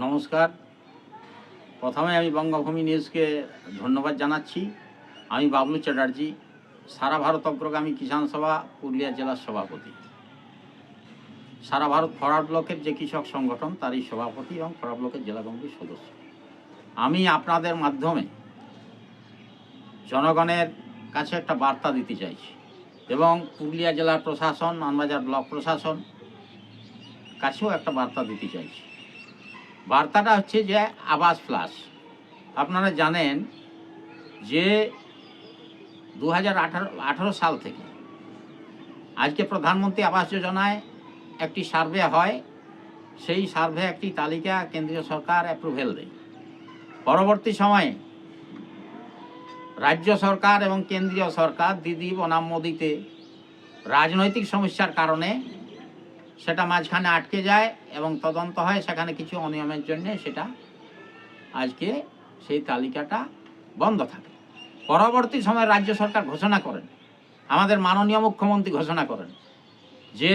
নমস্কার। প্রথমে আমি বঙ্গভূমি নিউজকে ধন্যবাদ জানাচ্ছি। আমি বাবলু চ্যাটার্জি, সারা ভারত অগ্রগামী কিষাণ সভা, পুরুলিয়া জেলার সভাপতি। সারা ভারত ফরওয়ার্ড ব্লকের যে কৃষক সংগঠন, তারই সভাপতি এবং ফরওয়ার্ড ব্লকের জেলা কমিটির সদস্য। আমি আপনাদের মাধ্যমে জনগণের কাছে একটা বার্তা দিতে চাইছি এবং পুরুলিয়া জেলার প্রশাসন, মানবাজার ব্লক প্রশাসন কাছেও একটা বার্তা দিতে চাইছি। বার্তাটা হচ্ছে যে আবাস প্লাস আপনারা জানেন যে দু হাজার আঠারো সাল থেকে আজকে প্রধানমন্ত্রী আবাস যোজনায় একটি সার্ভে হয়। সেই সার্ভে একটি তালিকা কেন্দ্রীয় সরকার অ্যাপ্রুভেল দেয়। পরবর্তী সময়ে রাজ্য সরকার এবং কেন্দ্রীয় সরকার দিদি, বনাম মোদিতে রাজনৈতিক সমস্যার কারণে সেটা মাঝখানে আটকে যায় এবং তদন্ত হয়, সেখানে কিছু অনিয়মের জন্য সেটা আজকে সেই তালিকাটা বন্ধ থাকে। পরবর্তী সময়ে রাজ্য সরকার ঘোষণা করেন, আমাদের মাননীয় মুখ্যমন্ত্রী ঘোষণা করেন যে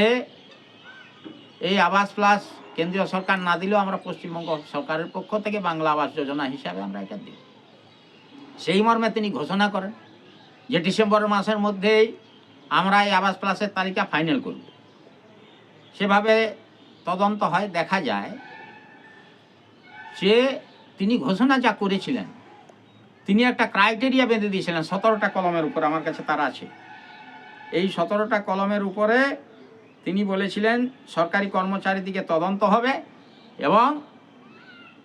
এই আবাস প্লাস কেন্দ্রীয় সরকার না দিলেও আমরা পশ্চিমবঙ্গ সরকারের পক্ষ থেকে বাংলা আবাস যোজনা হিসাবে আমরা এটা দিই। সেই মর্মে তিনি ঘোষণা করেন যে ডিসেম্বর মাসের মধ্যেই আমরা এই আবাস প্লাসের তালিকা ফাইনাল করব। সেভাবে তদন্ত হয়, দেখা যায় যে তিনি ঘোষণা যা করেছিলেন, তিনি একটা ক্রাইটেরিয়া বেঁধে দিয়েছিলেন, সতেরোটা কলমের উপর, আমার কাছে তার আছে। এই সতেরোটা কলমের উপরে তিনি বলেছিলেন, সরকারি কর্মচারীদিকে তদন্ত হবে এবং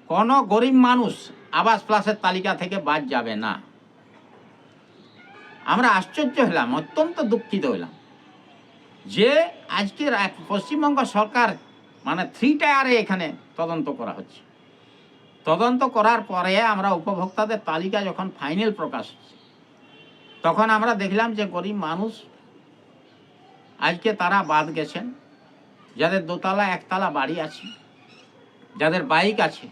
কোনো গরিব মানুষ আবাস প্লাসের তালিকা থেকে বাদ যাবে না। আমরা আশ্চর্য হলাম, অত্যন্ত দুঃখিত হলাম। যে আজকের এক- পশ্চিমবঙ্গ সরকার মানে থ্রি টায়ারে এখানে তদন্ত করা হচ্ছে। তদন্ত করার পরে আমরা উপভোক্তাদের তালিকা যখন ফাইনাল প্রকাশ হচ্ছে, তখন আমরা দেখলাম যে গরিব মানুষ আজকে তারা বাদ গেছেন। যাদের দোতলা, একতলা বাড়ি আছে, যাদের বাইক আছে,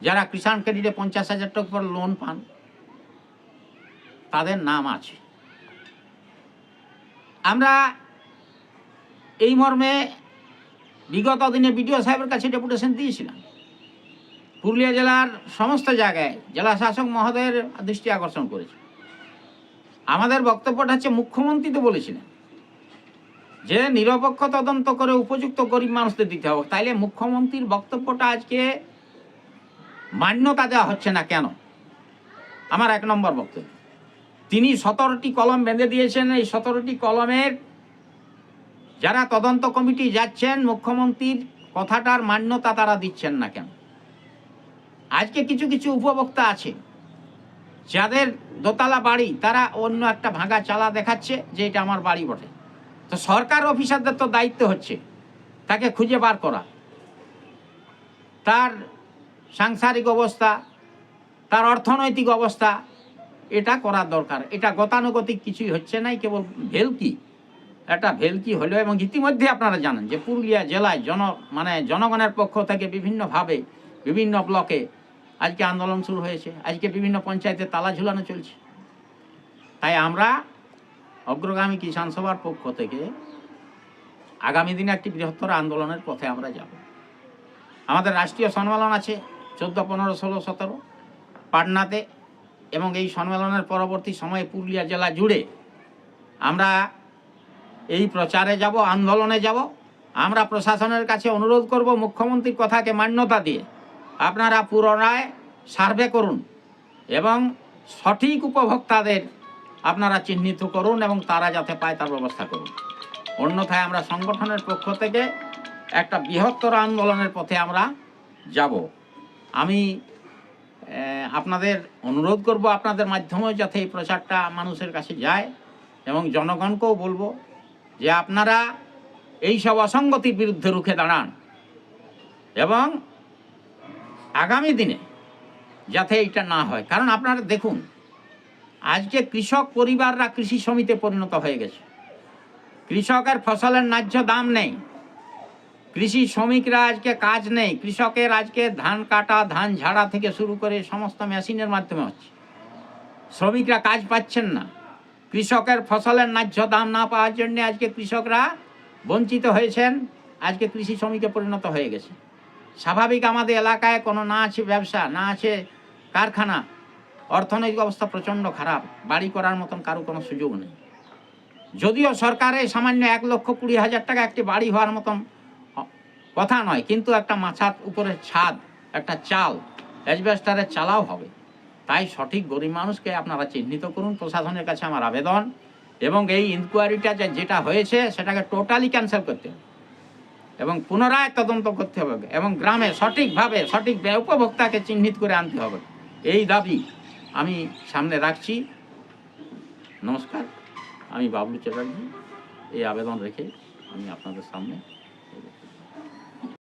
যারা কিষাণ ক্রেডিটে পঞ্চাশ হাজার টাকা করে লোন পান, তাদের নাম আছে। আমরা এই মর্মে বিগত দিনে বিডিও সাহেবের কাছে ডেপুটেশন দিয়েছিলাম। পুরুলিয়া জেলার সমস্ত জায়গায় জেলা শাসক মহোদয়ের দৃষ্টি আকর্ষণ করেছে। আমাদের বক্তব্যটা হচ্ছে মুখ্যমন্ত্রী তো বলেছিলেন যে নিরপেক্ষ তদন্ত করে উপযুক্ত গরিব মানুষদের দিতে হবে। তাইলে মুখ্যমন্ত্রীর বক্তব্যটা আজকে মান্যতা দেওয়া হচ্ছে না কেন? আমার এক নম্বর বক্তব্য। তিনি সতেরোটি কলম বেঁধে দিয়েছেন। এই সতেরোটি কলমের যারা তদন্ত কমিটি যাচ্ছেন, মুখ্যমন্ত্রীর কথাটার মান্যতা তারা দিচ্ছেন না কেন? আজকে কিছু কিছু উপভোক্তা আছে, যাদের দোতলা বাড়ি, তারা অন্য একটা ভাঙা চালা দেখাচ্ছে যে এটা আমার বাড়ি বটে। তো সরকার অফিসারদের তো দায়িত্ব হচ্ছে, তাকে খুঁজে বার করা। তার সাংসারিক অবস্থা, তার অর্থনৈতিক অবস্থা, এটা করার দরকার। এটা গতানুগতিক কিছুই হচ্ছে নাই কেবল ভেলকি। একটা ভেলকি হলো এবং ইতিমধ্যে আপনারা জানেন যে পুরুলিয়া জেলায় জন মানে জনগণের পক্ষ থেকে বিভিন্নভাবে, বিভিন্ন ব্লকে আজকে আন্দোলন শুরু হয়েছে। আজকে বিভিন্ন পঞ্চায়েতে তালা ঝুলানো চলছে। তাই আমরা অগ্রগামী কিষাণ সভার পক্ষ থেকে আগামী দিনে একটি বৃহত্তর আন্দোলনের পথে আমরা যাব। আমাদের রাষ্ট্রীয় সম্মেলন আছে চোদ্দ, পনেরো, ষোলো, সতেরো। পাটনাতে এবং এই সম্মেলনের পরবর্তী সময়ে পুরুলিয়া জেলা জুড়ে আমরা এই প্রচারে যাব, আন্দোলনে যাব। আমরা প্রশাসনের কাছে অনুরোধ করব মুখ্যমন্ত্রীর কথাকে মান্যতা দিয়ে আপনারা পুনরায় সার্ভে করুন এবং সঠিক উপভোক্তাদের আপনারা চিহ্নিত করুন এবং তারা যাতে পায় তার ব্যবস্থা করুন। অন্যথায় আমরা সংগঠনের পক্ষ থেকে একটা বৃহত্তর আন্দোলনের পথে আমরা যাব। আমি আপনাদের অনুরোধ করব আপনাদের মাধ্যমেও যাতে এই প্রচারটা মানুষের কাছে যায় এবং জনগণকেও বলব যে আপনারা এই সব অসঙ্গতির বিরুদ্ধে রুখে দাঁড়ান। এবং আগামী দিনে যাতে এইটা না হয়। কারণ আপনারা দেখুন, আজকে কৃষক পরিবাররা কৃষি সমিতি পরিণত হয়ে গেছে। কৃষকের ফসলের ন্যায্য দাম নেই। কৃষি শ্রমিকরা আজকে কাজ নেই। কৃষকের আজকে ধান কাটা, ধান ঝাড়া থেকে শুরু করে সমস্ত মেশিনের মাধ্যমে হচ্ছে। শ্রমিকরা কাজ পাচ্ছেন না। কৃষকের ফসলের ন্যায্য দাম না পাওয়ার জন্য আজকে কৃষকরা বঞ্চিত হয়েছেন। আজকে কৃষি শ্রমিকে পরিণত হয়ে গেছে। স্বাভাবিক আমাদের এলাকায় কোনো না আছে ব্যবসা, না আছে কারখানা। অর্থনৈতিক অবস্থা প্রচণ্ড খারাপ। বাড়ি করার মতন কারও কোনো সুযোগ নেই। যদিও সরকারের সামান্য এক লক্ষ কুড়ি হাজার টাকা একটি বাড়ি হওয়ার মতন কথা নয়, কিন্তু একটা মাছার উপরে ছাদ, একটা চাল অ্যাজবেস্টারের চালাও হবে। তাই সঠিক গরিব মানুষকে আপনারা চিহ্নিত করুন। প্রশাসনের কাছে আমার আবেদন এবং এই ইনকোয়ারিটা যেটা হয়েছে, সেটাকে টোটালি ক্যান্সেল করতে হবে এবং পুনরায় তদন্ত করতে হবে এবং গ্রামে সঠিকভাবে সঠিক উপভোক্তাকে চিহ্নিত করে আনতে হবে। এই দাবি আমি সামনে রাখছি। নমস্কার, আমি বাবলু চ্যাটার্জি। এই আবেদন রেখে আমি আপনাদের সামনে